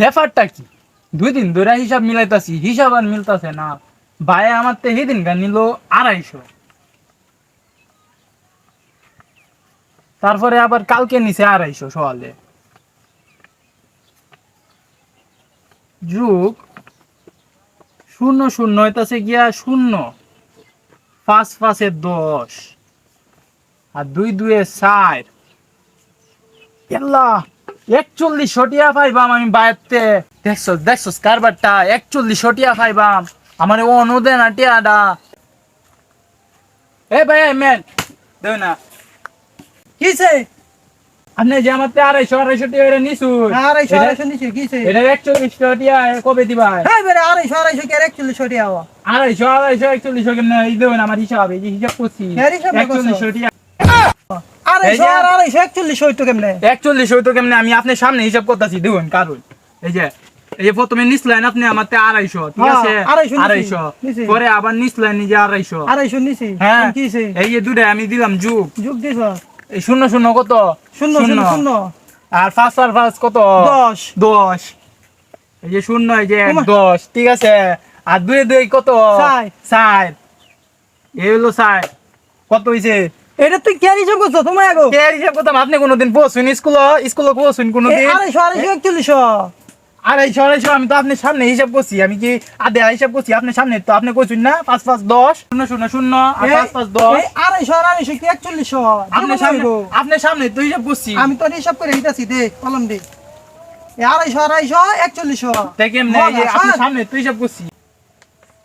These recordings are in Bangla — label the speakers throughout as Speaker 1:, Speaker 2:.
Speaker 1: ব্যাপারটা কি? দুই দিন ধরে হিসাব মিলাইতাছি, হিসাব আর মিলতাছে না। ভাই আমার তো সেদিন গা নিল আড়াইশো। তারপরে আবার কালকে নিছে আড়াইশো সকালে যুগ, শূন্য শূন্য হইতাছে গিয়া শূন্য। পাঁচ পাঁচে দশ। আর দুই দুয়ে চার। এল্লা একচল্লিশ শটিয়া পাইবাম আমি বাইরতে দেখছ দেখছ কারবারটা একচল্লিশ শটিয়া পাইবাম। আমার অনুদে না টিয়াডা। এ ভাই মেন দেও না।
Speaker 2: কিছে
Speaker 1: আপনি যে আমার আড়াইশো আড়াইশো টিয়া এটা নিছু
Speaker 2: আড়াইশো আড়াইশো নিচে কিছে
Speaker 1: এটা একচল্লিশ টিয়া কবে দিবা
Speaker 2: হ্যাঁ বেরে আড়াইশো আড়াইশো কে একচল্লিশ ছটি
Speaker 1: আড়াইশো আড়াইশো একচল্লিশ কেমন দেবেন আমার হিসাব এই যে হিসাব করছি।
Speaker 2: এর হিসাবে
Speaker 1: একচল্লিশ টিয়া
Speaker 2: আড়াইশো
Speaker 1: এই যে-
Speaker 2: আর আড়াইশো একচল্লিশ হইতো কেমনে?
Speaker 1: একচল্লিশ হইতো কেমনে? আমি আপনার সামনে হিসাব করতেছি দেখুন কারণ এই যে এই যে প্রথমে নিচলেন আপনি আমার তে আড়াইশো ঠিক
Speaker 2: হ্যাঁ,
Speaker 1: আছে?
Speaker 2: আড়াইশো
Speaker 1: পরে আবার নিচলেন নিজে আড়াইশো।
Speaker 2: আড়াইশো নিছি
Speaker 1: হ্যাঁ। এই যে দুটা আমি দিলাম যুগ।
Speaker 2: যোগ দিছ
Speaker 1: এই শূন্য শূন্য কত?
Speaker 2: শূন্য শূন্য শূন্য।
Speaker 1: আর পাঁচ আর পাঁচ কত?
Speaker 2: দশ।
Speaker 1: দশ। এই যে শূন্য এই যে দশ ঠিক আছে? আর দুই দুই কত?
Speaker 2: চার।
Speaker 1: চার এই হলো চার কত হইছে?
Speaker 2: এটা তুই কে হিসাব করছ? তোমার আগো।
Speaker 1: কে হিসাব করতাম। আপনি কোনোদিন পড়ছুন স্কুল
Speaker 2: এ,
Speaker 1: কোনোদিন।
Speaker 2: আড়াইশো আড়াইশো
Speaker 1: আড়াইশো আড়াইশো আমি তো আপনার সামনে হিসাব করছি। আমি কি আধে হিসাব করছি? আপনার সামনে তো আপনি কইছেন না? পাঁচ পাঁচ দশ। শূন্য শূন্য শূন্য পাঁচ পাঁচ দশ।
Speaker 2: আড়াইশো আড়াইশো কি একচল্লিশ?
Speaker 1: আপনার সামনে আপনার সামনে তো হিসাব করছি।
Speaker 2: আমি তো হিসাব করে দিতেছি দে কলম দে। আড়াইশো আড়াইশো একচল্লিশ।
Speaker 1: তাই কেমনে আপনার সামনে তো হিসাব করছি।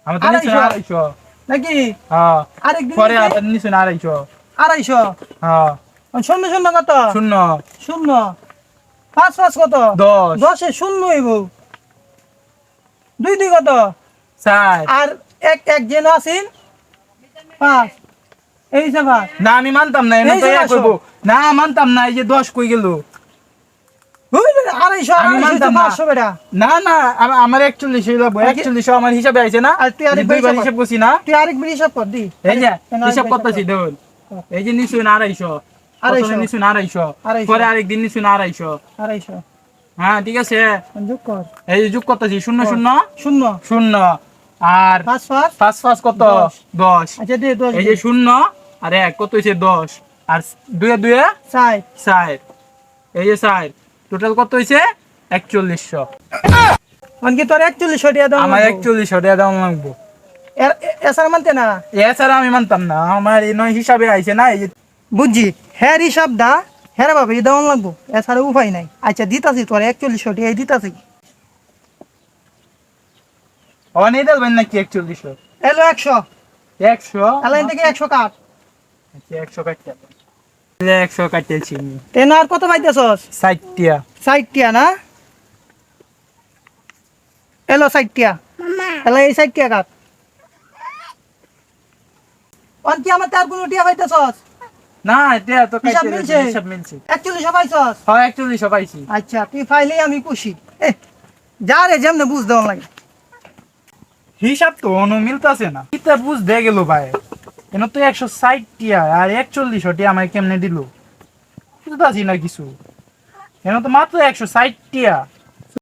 Speaker 1: আমার তো
Speaker 2: আড়াইশো।
Speaker 1: আড়াইশো।
Speaker 2: নাকি?
Speaker 1: হ্যাঁ।
Speaker 2: আরেকদিন
Speaker 1: পরে আপনার আড়াইশো।
Speaker 2: আড়াইশো।
Speaker 1: হ্যাঁ।
Speaker 2: শূন্য শূন্য কত?
Speaker 1: শূন্য।
Speaker 2: শূন্য। পাঁচ পাঁচ কত?
Speaker 1: দশ।
Speaker 2: দশে শূন্য হইব। দুই দুই কত?
Speaker 1: চার
Speaker 2: আর এক এক যেন পাঁচ। এই হিসাব
Speaker 1: না আমি মানতাম না এনে
Speaker 2: এই
Speaker 1: তো এক হইব। না মানতাম না এই যে দশ কই গেল?
Speaker 2: বুঝলি রে, আড়াইশো
Speaker 1: আমি মানতাম না। আমার একচল্লিশ হিসাবে আইছে না।
Speaker 2: আর তুই আরেক হিসাব
Speaker 1: করছি না।
Speaker 2: তুই আরেকবার হিসাব কর দি।
Speaker 1: এই যে হিসাব করতেছি দেখুন এই যে আড়াইশো।
Speaker 2: আড়াইশো।
Speaker 1: আড়াইশো। পরে আরেকদিন নিশুন আড়াইশো।
Speaker 2: আড়াইশো।
Speaker 1: হ্যাঁ ঠিক আছে।
Speaker 2: যোগ কর।
Speaker 1: এই যোগ করতেছি শূন্য শূন্য?
Speaker 2: শূন্য।
Speaker 1: শূন্য। আর
Speaker 2: পাঁচ পাঁচ?
Speaker 1: পাঁচ পাঁচ কত?
Speaker 2: দশ। আচ্ছা দে দশ
Speaker 1: এই যে শূন্য আর এক কত হয়েছে? দশ। আর দুয়ে দুয়ে?
Speaker 2: চাই
Speaker 1: চার এই যে টোটাল কত হয়েছে? একচল্লিশশো।
Speaker 2: অনকি তোর একচল্লিশ টাকা দাম
Speaker 1: আমার একচল্লিশশো টাকা দাম লাগবো।
Speaker 2: এসার মানতে না?
Speaker 1: এছাড়া আমি মানতাম না আমার এই নয় হিসাবে আইছে না
Speaker 2: বুঝছি। হিসাব দা হ্যাঁ বাবা এই লাগবো। এছাড়া উপায় নাই। আচ্ছা দিতাছি তোর একচল্লিশ টাকা দিতাছি।
Speaker 1: অনেক দেবেন নাকি একচল্লিশশো?
Speaker 2: এলো একশো।
Speaker 1: একশো?
Speaker 2: এলাইন থেকে একশো কাট।
Speaker 1: আচ্ছা, একশো কাটতে একশো কাটিয়েছি
Speaker 2: তেন আর কত পাইতেছস?
Speaker 1: ষাটটিয়া।
Speaker 2: ষাটটিয়া না? এলো ষাটটিয়া। এলো এই ষাটটিয়া কাট। অন কি আমার তার কোনো টিয়া পাইতেছস?
Speaker 1: না এটা তো
Speaker 2: হিসাব মিলছে?
Speaker 1: হিসাব মিলছে।
Speaker 2: একচল্লিশ পাইছস
Speaker 1: হ্যাঁ পাইছি
Speaker 2: আচ্ছা তুই পাইলে আমি খুশি যা রে যেমনে বুঝ দেওয়া লাগে।
Speaker 1: হিসাব তো অন্য মিলতাছে না। কিতা বুঝ দিয়ে গেল ভাই? কেন তো একশো ষাট টিয়া আর একচল্লিশশো টিয়া আমাকে কেমনে দিল? বুঝতেছি না কিছু। কেন তো মাত্র একশো ষাট টিয়া।